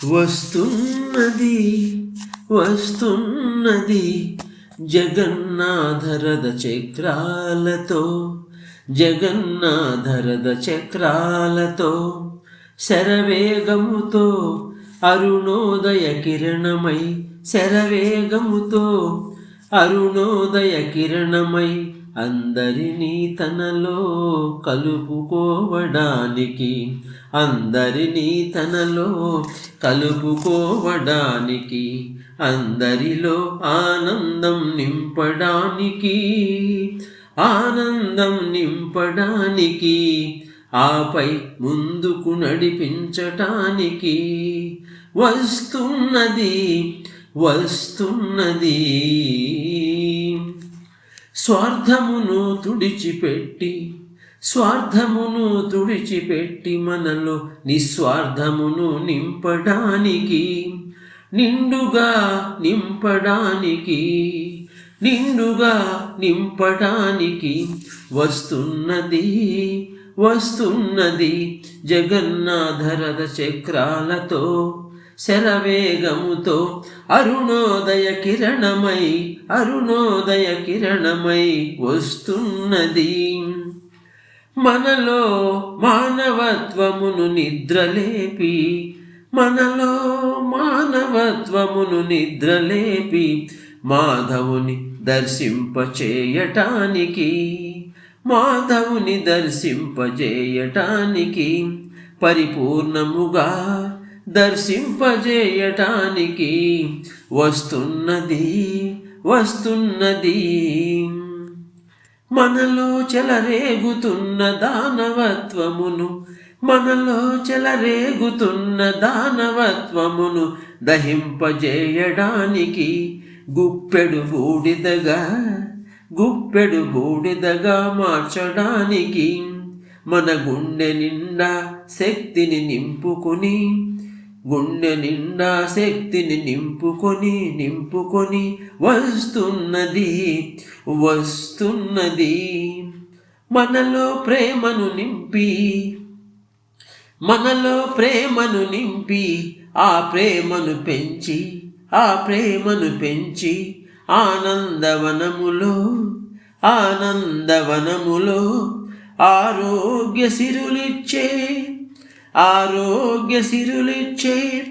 వస్తున్నది వస్తున్నది జగన్నాథరథ చక్రాలతో జగన్నాథరథ చక్రాలతో శరవేగముతో అరుణోదయ కిరణమై శరవేగముతో అరుణోదయ కిరణమై అందరినీ తనలో కలుపుకోవడానికి అందరినీ తనలో కలుపుకోవడానికి అందరిలో ఆనందం నింపడానికి ఆనందం నింపడానికి ఆపై ముందుకు నడిపించటానికి వస్తున్నది వస్తున్నది. స్వార్థమును తుడిచిపెట్టి స్వార్థమును తుడిచిపెట్టి మనలో నిస్వార్థమును నింపడానికి నిండుగా నింపడానికి నిండుగా నింపడానికి వస్తున్నది వస్తున్నది జగన్నాథరథ చక్రాలతో శరవేగముతో అరుణోదయ కిరణమై అరుణోదయ కిరణమై వస్తున్నది. మనలో మానవత్వమును నిద్రలేపి మనలో మానవత్వమును నిద్రలేపి మాధవుని దర్శింపచేయటానికి మాధవుని దర్శింపజేయటానికి పరిపూర్ణముగా దర్శింపజేయటానికి వస్తున్నది వస్తున్నది. మనలో చెలరేగుతున్న దానవత్వమును మనలో చెలరేగుతున్న దానవత్వమును దహింపజేయడానికి గుప్పెడు బూడిదగా గుప్పెడు బూడిదగా మార్చడానికి మన గుండె నిండా శక్తిని నింపుకొని గుండె నిండా శక్తిని నింపుకొని నింపుకొని వస్తున్నది వస్తున్నది. మనలో ప్రేమను నింపి మనలో ప్రేమను నింపి ఆ ప్రేమను పెంచి ఆ ప్రేమను పెంచి ఆనందవనములో ఆనందవనములో ఆరోగ్య సిరులిచ్చే ఆరోగ్య సిరులిచ్చే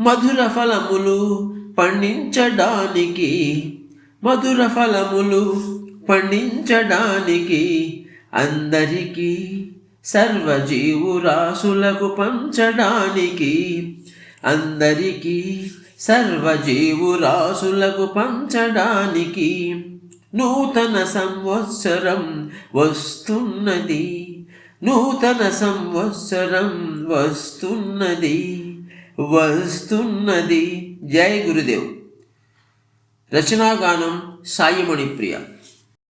మధుర ఫలములు పండించడానికి మధుర ఫలములు పండించడానికి అందరికీ సర్వజీవురాశులకు పంచడానికి అందరికీ సర్వజీవురాశులకు పంచడానికి నూతన సంవత్సరం వస్తున్నది. నూతన సంవత్సరం వస్తున్నది వస్తున్నది. జయ గురుదేవ్. రచనాగానం సాయిమణి ప్రియ